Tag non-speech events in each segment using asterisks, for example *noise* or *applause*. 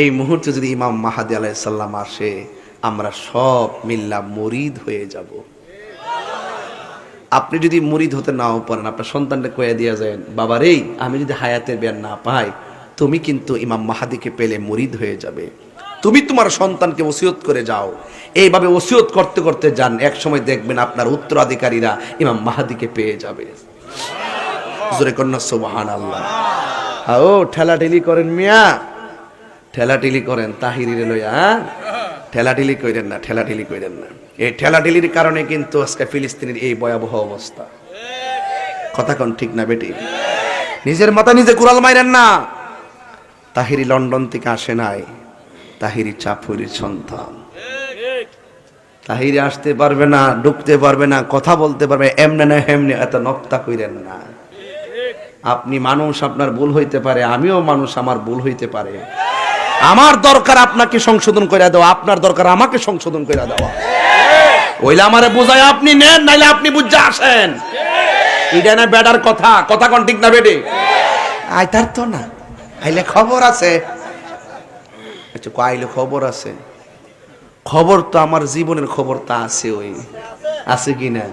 এই মুহূর্তে যদি ইমাম মাহাদি আলাইসাল্লাম আসে, আমরা সব মিল্লা মরিদ হয়ে যাব। আপনি যদি মুরিদ হতে নাও পারেন, আপনার সন্তানকে কয়ে দিয়ে যায় বাবা রে, আমি যদি হায়াতের জ্ঞান না পাই, তুমি কিন্তু ইমাম মাহাদিকে পেলে মুরিদ হয়ে যাবে। তুমি তোমার সন্তানকে ওসিয়ত করে যাও। এইভাবে ওসিয়ত করতে করতে যান, এক সময় দেখবেন আপনার উত্তরাধিকারীরা ইমাম মাহাদিকে পেয়ে যাবে। জোরে কন্যা সোবাহান আল্লাহ ও ঠেলাঠেলি করেন মিয়া। ঠেলাঠেলি করেন, তাহিরির লইয়া হ্যাঁ? ঠেলাঠেলি কইরেন না, ঠেলাঠেলি কইরেন না। এই ঠেলাঠেলির কারণে কিন্তু আজকে ফিলিস্তিনের এই ভয়াবহ অবস্থা। কথা কোন ঠিক না বেটি? নিজের মাথা নিজে কুড়াল মাইরেন না। তাহিরি লন্ডন থেকে আসে নাই। তাহিরি চাপুরির সন্তান। তাহিরি আসতে পারবে না, ঢুকতে পারবে না, কথা বলতে পারবে এমনে না হেমনে এত নক্তা কইরেন না। আপনি মানুষ, আপনার ভুল হইতে পারে, আমিও মানুষ, আমার ভুল হইতে পারে। আমার দরকার আপনাকে সংশোধন করে দেওয়া, আপনার দরকার আমাকে সংশোধন করে দেওয়া। ওইলে আমারে বোঝায় আপনি নেন, নাইলে আপনি বুঝে আসেন। এটা না বেডার কথা কথা কোন ঠিক না বেডে আই তার তো না। আইলে খবর আছে। আচ্ছা কইলে খবর আছে। খবর তো আমার জীবনের খবর তা আছে ওই। আছে কি না?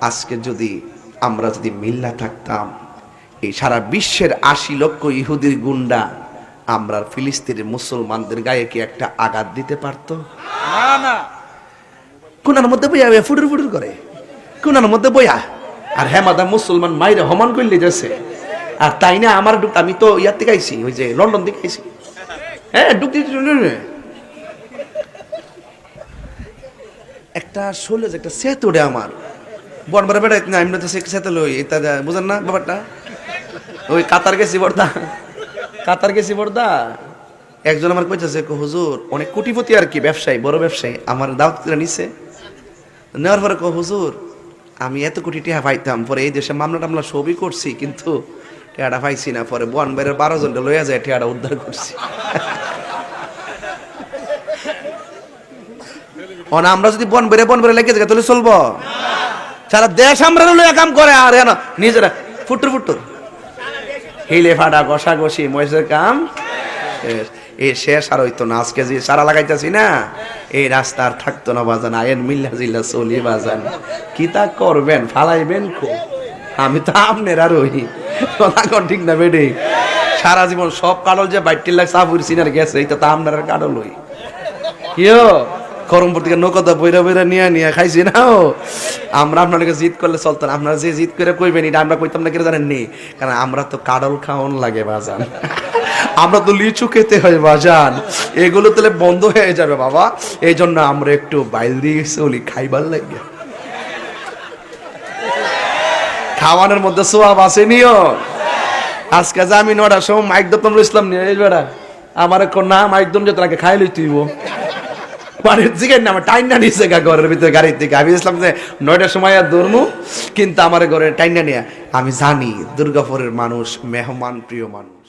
আজকে যদি আমরা যদি মিল্লা থাকতাম, এই সারা বিশ্বের আশি লক্ষ ইহুদির গুন্ডা আমরা ফিলিস্তিনের মুসলমানদের গায়ে কি একটা আঘাত দিতে পারতো? না কোনার মধ্যে বইয়া ফুটুর ফুটুর করে। কোনার মধ্যে বইয়া। আর হেমাদা মুসলমান মাইরে হমান করলে যাচ্ছে। আর তাই না আমার আমি তো ইয়ার থেকে আইছি ওই যে লন্ডন থেকে আইছি। হ্যাঁ ডুকতে একটা শোলে যে একটা সেত ওড়ে আমার। বনবার বেড়া না আমি তো সেতে লই এটা বুঝেন না ব্যাপারটা? ওই কাতার গেছি বর্দা কাতার গেছি বর্দা একজন আমার কইতেছে হুজুর, অনেক কোটিপতি আর কি, ব্যবসায়ী, বড় ব্যবসায়ী, আমার দাওয়াত করে নিছে। নেওয়ার পরে কো, হুজুর, আমি এত কোটি টাকা পাইতাম, পরে এই দেশে মামলা টামলা সবই করছি, কিন্তু টেয়াটা পাইছি না। পরে বন বাইরের বারো জনটা লইয়া যায় টেয়াটা উদ্ধার করছি। অন আমরা যদি বন বেড়ে বন বেড়ে লেগে যাই, তাহলে চলবো? সারা দেশ আমরা লইয়া কাম করে, আর নিজেরা, ফুটুর ফুটুর। হিলে ফাটা ঘষা ঘষি মহিষের কাম। এই শেষ আর হইতো না, আজকে যে সারা লাগাইতেছি না, এই রাস্তা আর থাকতো না বাজান আয়ের মিল্লা জিল্লা চলি বাজান। কি তা করবেন, ফালাইবেন কো? আমি তো আমনের আর ওই কথা ঠিক না বেডে। সারা জীবন সব কাডল যে বাইটির লাগ সাপুর সিনার গেছে এইটা তো আমনের আর কাডল ওই কিও করমপুর থেকে নৌকাটা বইরা বইরা নিয়ে নিয়ে খাইছি না আমরা আপনাকে জিত করলে চলতো না। আপনারা যে জিত করে কইবেন, এটা আমরা কইতাম না কেন জানেন নি? কারণ আমরা তো কাডল খাওন লাগে বাজান। *laughs* আমরা তো লিচু খেতে হয় বাজান। এগুলো তাহলে বন্ধ হয়ে যাবে বাবা। এই জন্য আমরা একটু বাইল দিয়ে চলি খাইবার লাগে। খাওয়ানোর মধ্যে সোয়াব আছে নিও। আজকে যে আমি নটার সময় মাইক দতন ইসলাম নিয়ে বেড়া, আমার কোন না, মাইক দম যেতে লাগে খাইলই তুইব মানে জিগের না, আমার টাইনা নিয়েছে ঘরের ভিতরে, গাড়ির থেকে আমি ইসলাম যে, নয়টার সময় আর দৌড়মু কিন্তু আমার ঘরে টাইনা নিয়ে। আমি জানি দুর্গাপুরের মানুষ মেহমান, প্রিয় মানুষ।